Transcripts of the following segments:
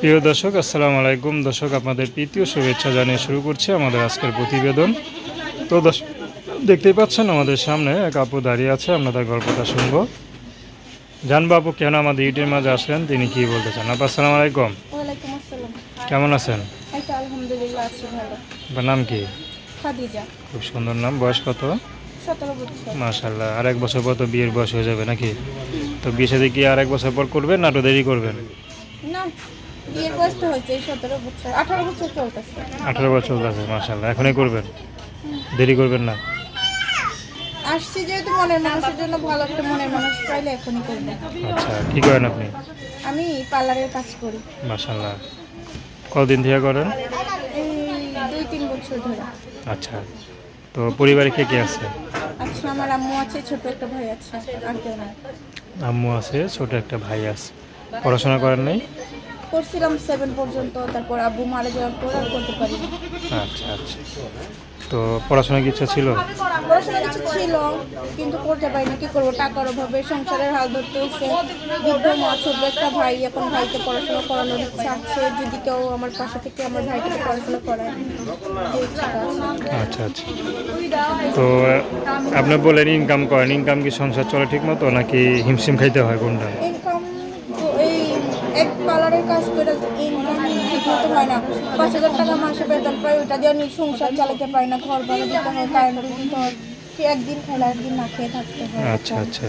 প্রিয় দর্শক আসসালামু আলাইকুম। দর্শক আপনাদের তৃতীয় শুভেচ্ছা জানিয়ে শুরু করছি আমাদের আজকের প্রতিবেদন। তো দর্শক দেখতেই পাচ্ছেন আমাদের সামনে এক আপু দাঁড়িয়ে আছে আমরা তার গল্পটা শুনব। জানব আপু কেন আমাদের ইউটিউবের মাঝে আসলেন তিনি কি বলতে চান? আপু আসসালামু আলাইকুম। কেমন আছেন? এই তো আলহামদুলিল্লাহ আছি ভালো। আপনার নাম কি? খুব সুন্দর নাম। বয়স কত? মাশাল্লাহ আর এক বছর পর তো বিয়ের বয়স হয়ে যাবে নাকি? তো বিয়ে সাথে কি আর এক বছর পর করবেন না একটু দেরি করবেন? বিয়ের বয়স তো হয়েছে সতেরো বছর আঠারো বছর চলতেছে আঠারো বছর আছে মাশাল্লাহ এখনই করবেন? দেরি করবেন না? আসছি যেহেতু মনের মানুষের জন্য ভালো একটা মনের মানুষ পাইলে এখনই করব। আচ্ছা কী করেন আপনি? আমি পার্লারের কাজ করি। মাশাল্লাহ কতদিন থেকে করেন? দুই তিন বছর ধরে। আচ্ছা তো পরিবারে কে কে আছে? আচ্ছা আমার আম্মু আছে ছোট একটা ভাই আছে আর কেউ আম্মু আছে ছোট একটা ভাই আছে। পড়াশোনা করেন নাই? করছিলাম সেভেন পর্যন্ত তারপর আব্বু মারা যাওয়ার পর আর করতে পারি আচ্ছা আচ্ছা। তো পড়াশোনার কি ইচ্ছা ছিল? পড়াশোনা কিছু ছিল কিন্তু করতে পারিনি। কি করব? টাকার অভাবে সংসারের হাল ধরতে হচ্ছে। বৃদ্ধ মা ছোট একটা ভাই এখন ভাইকে পড়াশোনা করানোর ইচ্ছা আছে। যদি কেউ আমার পাশে থেকে আমার ভাইকে পড়াশোনা করায় আচ্ছা আচ্ছা। তো আপনি বলেন ইনকাম করেন। ইনকাম কি সংসার চলে ঠিক মতো নাকি হিমশিম খাইতে হয় কোনটা? এক পার্লারের কাজ করে ইনকাম ঠিক মতো হয় না। পাঁচ হাজার টাকা মাসে বেতন পাই ওটা দিয়ে আমি সংসার চালাতে পারি না ঘর ভাড়া দিতে হয় কারেন্ট দিতে হয়। একদিন খেলা একদিন না খেয়ে থাকতে হয়। আচ্ছা আচ্ছা।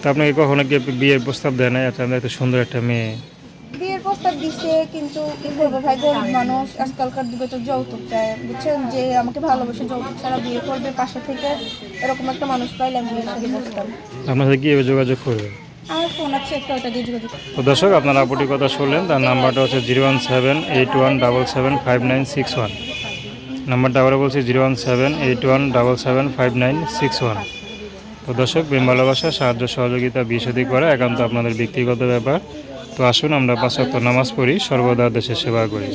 তো আপনাকে কখনো কি বিয়ের প্রস্তাব দেয় না আচ্ছা আমরা এত সুন্দর একটা মেয়ে। বিয়ের প্রস্তাব দিছে কিন্তু কি করব ভাই গরিব মানুষ আজকালকার যুগে তো যৌতুক চায় বুঝছেন? যে আমাকে ভালোবেসে যৌতুক ছাড়া বিয়ে করবে পাশে থেকে এরকম একটা মানুষ পাইলে আমি সাথে বসতাম আপনার সাথে কীভাবে যোগাযোগ করবে? ফোন দর্শক, আপনার আপুটির কথা শুনলেন, তার নাম্বারটা হচ্ছে zero one seven eight one double seven five nine six one. নাম্বারটা আবারও বলছি, zero one seven eight one double seven five nine six one. তো দর্শক প্রেম ভালোবাসা, সাহায্য, সহযোগিতা বিশদি করা একান্ত আপনাদের ব্যক্তিগত ব্যাপার। তো আসুন, আমরা পাঁচ নামাজ পড়ি, সর্বদা দেশের সেবা করি।